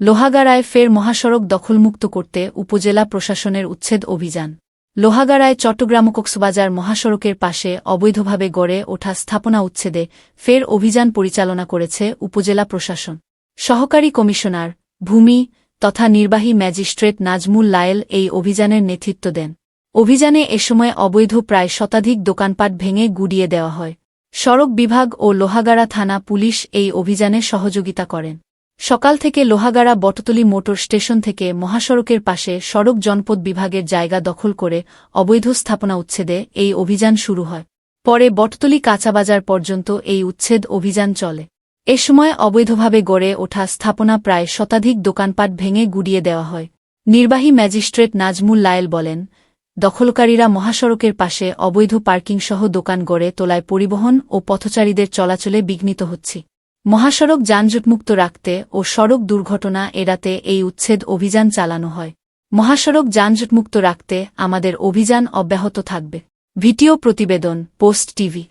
লোহাগাড়ায় ফের মহাসড়ক দখলমুক্ত করতে উপজেলা প্রশাসনের উচ্ছেদ অভিযান। লোহাগাড়ায় চট্টগ্রাম কক্সবাজার মহাসড়কের পাশে অবৈধভাবে গড়ে ওঠা স্থাপনা উচ্ছেদে ফের অভিযান পরিচালনা করেছে উপজেলা প্রশাসন। সহকারী কমিশনার, ভূমি তথা নির্বাহী ম্যাজিস্ট্রেট নাজমুল লায়েল এই অভিযানের নেতৃত্ব দেন। অভিযানে এ সময় অবৈধ প্রায় শতাধিক দোকানপাট ভেঙে গুড়িয়ে দেওয়া হয়। সড়ক বিভাগ ও লোহাগাড়া থানা পুলিশ এই অভিযানে সহযোগিতা করেন। সকাল থেকে লোহাগাড়া বটতলি মোটর স্টেশন থেকে মহাসড়কের পাশে সড়ক জনপদ বিভাগের জায়গা দখল করে অবৈধ স্থাপনা উচ্ছেদে এই অভিযান শুরু হয়। পরে বটতলি কাঁচাবাজার পর্যন্ত এই উচ্ছেদ অভিযান চলে। এ সময় অবৈধভাবে গড়ে ওঠা স্থাপনা প্রায় শতাধিক দোকানপাট ভেঙে গুড়িয়ে দেওয়া হয়। নির্বাহী ম্যাজিস্ট্রেট নাজমুল লায়েল বলেন দখলকারীরা মহাসড়কের পাশে অবৈধ পার্কিংসহ দোকান গড়ে তোলায় পরিবহন ও পথচারীদের চলাচলে বিঘ্নিত হচ্ছে। মহাসড়ক যানজটমুক্ত রাখতে ও সড়ক দুর্ঘটনা এড়াতে এই উচ্ছেদ অভিযান চালানো হয়। মহাসড়ক যানজটমুক্ত রাখতে আমাদের অভিযান অব্যাহত থাকবে। ভিডিও প্রতিবেদন, পোস্ট টিভি।